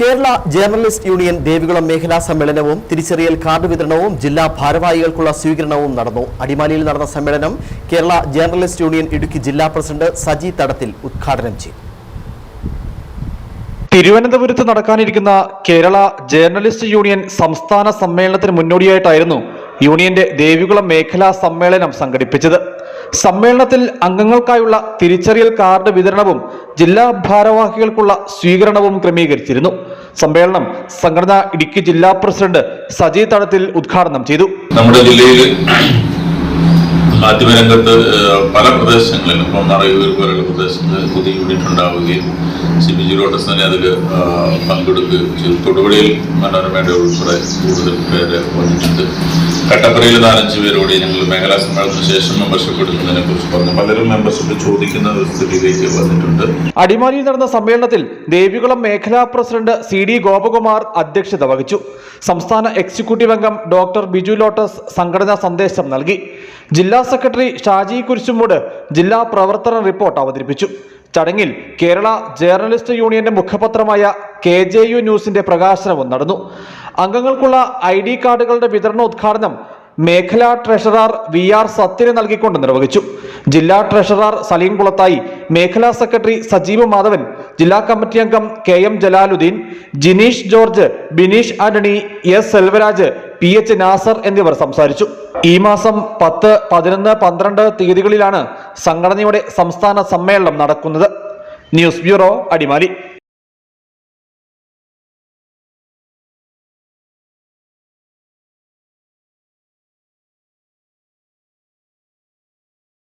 Kerala journalist union Devikulam മേഖലാ സമ്മേളനവും തിരിച്ചറിയൽ കാർഡ് വിതരണവും ജില്ലാ ഭാരവാഹികൾക്കുള്ള സ്വീകരണവും നടന്നു. അടിമാലിയിൽ നടന്ന സമ്മേളനം കേരള ജേർണലിസ്റ്റ് യൂണിയൻ ഇടുക്കി ജില്ലാ പ്രസിഡന്റ് സജി തടത്തിൽ ഉദ്ഘാടനം ചെയ്തു. തിരുവനന്തപുരത്ത് നടക്കാനിരിക്കുന്ന കേരള ജേർണലിസ്റ്റ് യൂണിയൻ സംസ്ഥാന സമ്മേളനത്തിന് മുന്നോടിയായിട്ടായിരുന്നു യൂണിയന്റെ ദേവികുളം മേഖലാ സമ്മേളനം സംഘടിപ്പിച്ചത്. സമ്മേളനത്തിൽ അംഗങ്ങൾക്കായുള്ള തിരിച്ചറിയൽ കാർഡ് വിതരണവും ജില്ലാ ഭാരവാഹികൾക്കുള്ള സ്വീകരണവും ക്രമീകരിച്ചിരുന്നു. സമ്മേളനം സംഘടന ഇടുക്കി ജില്ലാ പ്രസിഡന്റ് സജി തടത്തിൽ ഉദ്ഘാടനം ചെയ്തു. നമ്മുടെ ജില്ലയിൽ മാധ്യമരംഗത്ത് പല പ്രദേശങ്ങളിലും ഇപ്പം മറയൂർ പോലുള്ള പ്രദേശങ്ങളിൽ പുതിയ യൂണിറ്റ് ഉണ്ടാവുകയും സി ബി ജി ലോട്ടസ് തന്നെ അതിൽ പങ്കെടുക്കുകയും ചെയ്തു. തൊടുപുഴയിൽ മനോരമയുടെ ഉൾപ്പെടെ കൂടുതൽ പേര് വന്നിട്ടുണ്ട്. കട്ടപ്പനയിൽ നാലഞ്ച് പേരോട് ഞങ്ങൾ മേഖലാ സമ്മേളനത്തിന് ശേഷം മെമ്പർഷിപ്പ് എടുക്കുന്നതിനെ കുറിച്ച് പറഞ്ഞു. പലരും മെമ്പർഷിപ്പ് ചോദിക്കുന്ന സ്ഥിതിയിലേക്ക് വന്നിട്ടുണ്ട്. അടിമാലിയിൽ നടന്ന സമ്മേളനത്തിൽ ദേവികുളം മേഖലാ പ്രസിഡന്റ് സി ഡി ഗോപകുമാർ അധ്യക്ഷത വഹിച്ചു. സംസ്ഥാന എക്സിക്യൂട്ടീവ് അംഗം ഡോക്ടർ ബിജു ലോട്ടസ് സംഘടനാ സന്ദേശം നൽകി. ജില്ലാ സെക്രട്ടറി ഷാജി കുരിശുമൂട് ജില്ലാ പ്രവർത്തന റിപ്പോർട്ട് അവതരിപ്പിച്ചു. ചടങ്ങിൽ കേരള ജേർണലിസ്റ്റ് യൂണിയന്റെ മുഖപത്രമായ കെ ജെ യു ന്യൂസിന്റെ പ്രകാശനവും നടന്നു. അംഗങ്ങൾക്കുള്ള ഐ ഡി കാർഡുകളുടെ വിതരണോദ്ഘാടനം മേഖലാ ട്രഷറർ വി ആർ സത്യന് നൽകിക്കൊണ്ട് നിർവഹിച്ചു. ജില്ലാ ട്രഷറർ സലീം കുളത്തായി മേഖലാ സെക്രട്ടറി സജീവ് മാധവൻ ജില്ലാ കമ്മിറ്റി അംഗം K M Jalaluddin Jineesh George Bineesh Antony S Selvaraj P H Nasar എന്നിവർ സംസാരിച്ചു. ഈ മാസം പത്ത് പതിനൊന്ന് പന്ത്രണ്ട് തീയതികളിലാണ് സംഘടനയുടെ സംസ്ഥാന സമ്മേളനം നടക്കുന്നത്. News bureau Adimali.